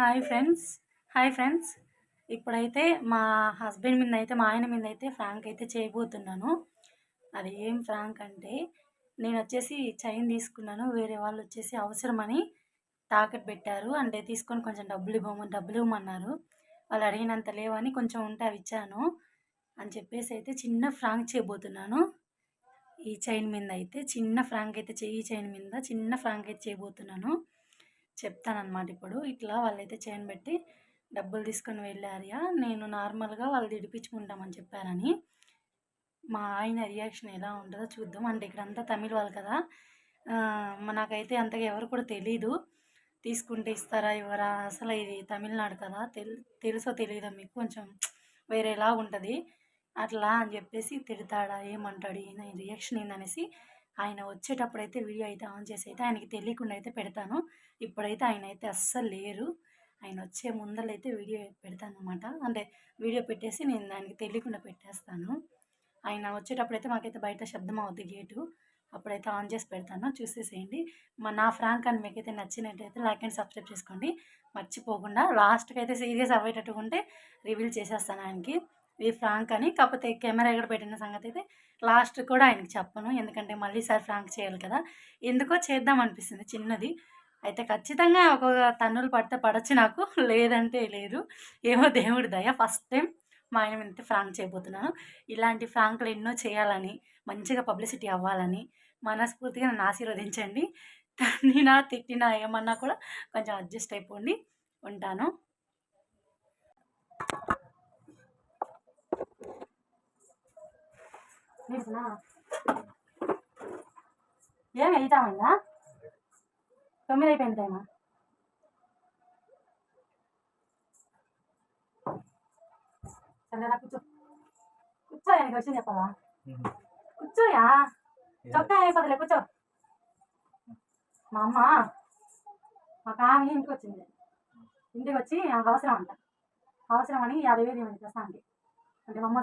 Hi friends. Hi friends. ఇప్పుడైతే మా husband మీద అయితే మా ఆయన మీద అయితే ఫ్రాంక్ అయితే చేయబోతున్నాను. అది ఏం ఫ్రాంక్ అంటే నేను వచ్చేసి చైన్ తీసుకున్నాను వేరే వాళ్ళు వచ్చేసి అవసరమని తాకట్టు పెట్టారు. అంటే తీసుకొని కొంచెం డబ్బులు ఇవ్వమని డబ్బులు ఇవ్వమన్నారు. వాళ్ళు అడిగినంత లేవని కొంచెం ఉంటే అవి ఇచ్చాను అని చెప్పేసి అయితే చిన్న ఫ్రాంక్ చేయబోతున్నాను. ఈ చైన్ మీద అయితే చిన్న ఫ్రాంక్ అయితే చెయ్యి చైన్ మీద చిన్న ఫ్రాంక్ అయితే చేయబోతున్నాను. చెప్తానమాట ఇప్పుడు. ఇట్లా వాళ్ళైతే చైన్ పెట్టి డబ్బులు తీసుకొని వెళ్ళారియా నేను నార్మల్గా వాళ్ళు విడిపించుకుంటామని చెప్పారని. మా ఆయన రియాక్షన్ ఎలా ఉంటుందో చూద్దాం. అంటే ఇక్కడంతా తమిళ వాళ్ళు కదా. నాకైతే అంతగా ఎవరు కూడా తెలీదు. తీసుకుంటే ఇస్తారా ఇవ్వరా? అసలు ఇది తమిళనాడు కదా. తెల్ తెలుసో తెలియదా మీకు. కొంచెం వేరేలా ఉంటుంది. అట్లా అని చెప్పేసి తిడతాడా ఏమంటాడు ఈయన రియాక్షన్ ఏందనేసి ఆయన వచ్చేటప్పుడు అయితే వీడియో అయితే ఆన్ చేసి అయితే ఆయనకి తెలియకుండా అయితే పెడతాను. ఇప్పుడైతే ఆయన అయితే అస్సలు లేరు. ఆయన వచ్చే ముందరైతే వీడియో పెడతాను అనమాట అంటే వీడియో పెట్టేసి నేను దానికి తెలియకుండా పెట్టేస్తాను. ఆయన వచ్చేటప్పుడు అయితే మాకైతే బయట శబ్దం అవుద్ది గేటు. అప్పుడైతే ఆన్ చేసి పెడతాను. చూసేసేయండి. మా నా ఫ్రాంక్ అని మీకైతే నచ్చినట్టయితే లైక్ అండ్ సబ్స్క్రైబ్ చేసుకోండి. మర్చిపోకుండా లాస్ట్కి అయితే సీరియస్ అవ్వేటట్టుగా ఉంటే రివీల్ చేసేస్తాను ఆయనకి. ఇది ఫ్రాంక్ అని కాకపోతే కెమెరా ఎక్కడ పెట్టిన సంగతి అయితే లాస్ట్ కూడా ఆయనకి చెప్పను. ఎందుకంటే మళ్ళీసారి ఫ్రాంక్ చేయాలి కదా. ఎందుకో చేద్దాం అనిపిస్తుంది చిన్నది. అయితే ఖచ్చితంగా ఒక తన్నులు పడితే పడచ్చు నాకు. లేదంటే లేదు. ఏమో దేవుడి దయ. ఫస్ట్ టైం మా ఆయన మీద ఫ్రాంక్ చేయబోతున్నాను. ఇలాంటి ఫ్రాంక్లు ఎన్నో చేయాలని మంచిగా పబ్లిసిటీ అవ్వాలని మనస్ఫూర్తిగా నన్ను ఆశీర్వదించండి. తన్నినా తిట్టినా ఏమన్నా కూడా కొంచెం అడ్జస్ట్ అయిపోండి. ఉంటాను. ఏమి వెళ్తామన్నా తొమ్మిది అయిపోయింది టైమా. సరేనా కూర్చో. కూర్చో ఆయనకి వచ్చింది చెప్పాలా? కూర్చోయా? చొక్కా అయిపోతులే కూర్చో. మా అమ్మ మా కామి ఇంటికి వచ్చింది ఇంటికి వచ్చి ఆమెకు అవసరం అంట. అవసరం అని యాభై వేలు ఇవ్వండి ప్రస్తుతానికి. అంటే మా అమ్మ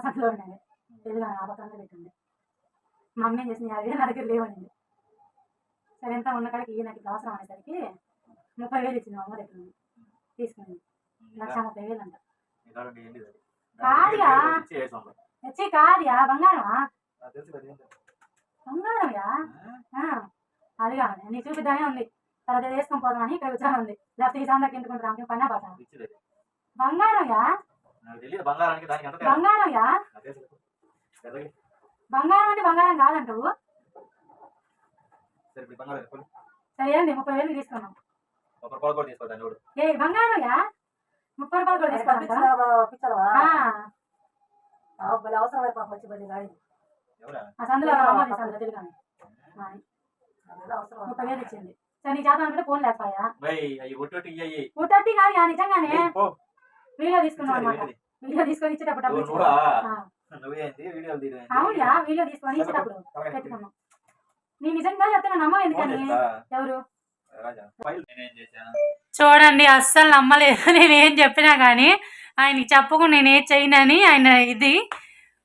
తెలుగు పక్కన పెట్టండి మా అమ్మ చేసింది? యాభై వేలు నా దగ్గర లేవండి సరే ఎంత ఉన్న కాడికి నాకు ఇట్లా అవసరం అనేసరికి ముప్పై వేలు ఇచ్చింది మా అమ్మ దగ్గర నుండి. తీసుకుంది లక్ష ముప్పై వేలు అంట. కాదుయా వచ్చి కాదుయా బంగారమా? బంగారమయా అదిగా నీ చూపిద్దానే ఉంది. తర్వాత వేసుకొని పోదామని ఇక్కడ వచ్చాను ఉంది. లేకపోతే ఈ సందకి ఎందుకుంటారు ఆమె పన్నా పాట బంగారమయా? బంగారమయా తెలుసు. పెద్దకి. బంగారం కాదంటావు? సరే ఏంది? ముప్పై వేలు తీసుకున్నాం. ఏ బంగారమయా ముప్పై రూపాయలు కూడా తెలుగాని ముప్పై వేలు ఇచ్చింది. సరే నీ చేత అనుకుంటే ఫోన్ లేకపోయా? పుట్టట్టి కాదు నిజంగానే వీడియో తీసుకున్నాం అనమాట వీడియో తీసుకొని ఇచ్చేటప్పుడు అవునా? వీడియో తీసుకొని. పెట్టుకున్నాం నేను నిజంగా ఎందుకని. ఎవరు? చూడండి అస్సలు నమ్మలేదు. నేను ఏం చెప్పినా కానీ ఆయనకి చెప్పకుండా నేను ఏం చేయనని ఆయన ఇది.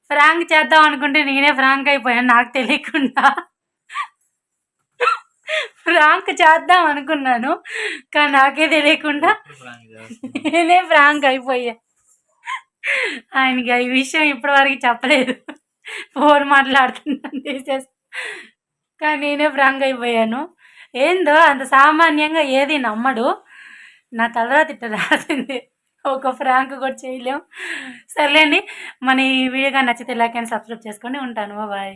ఫ్రాంక్ చేద్దాం అనుకుంటే నేనే ఫ్రాంక్ అయిపోయాను నాకు తెలియకుండా. ఫ్రాంక్ చేద్దాం అనుకున్నాను కానీ నాకే తెలియకుండా నేనే ఫ్రాంక్ అయిపోయా. ఆయనకి ఈ విషయం ఇప్పటివరకు చెప్పలేదు. ఫోన్ మాట్లాడుతున్నాను తీసేసి. కానీ నేనే ఫ్రాంక్ అయిపోయాను. ఏందో అంత సామాన్యంగా ఏది నమ్మడు. నా తలరా తిట్ట రాసింది. ఒక ఫ్రాంక్ కూడా చేయలేం. సర్లేండి. మన ఈ వీడియోగా నచ్చితే లైక్ అండ్ సబ్స్క్రైబ్ చేసుకొని ఉంటాను. బాయ్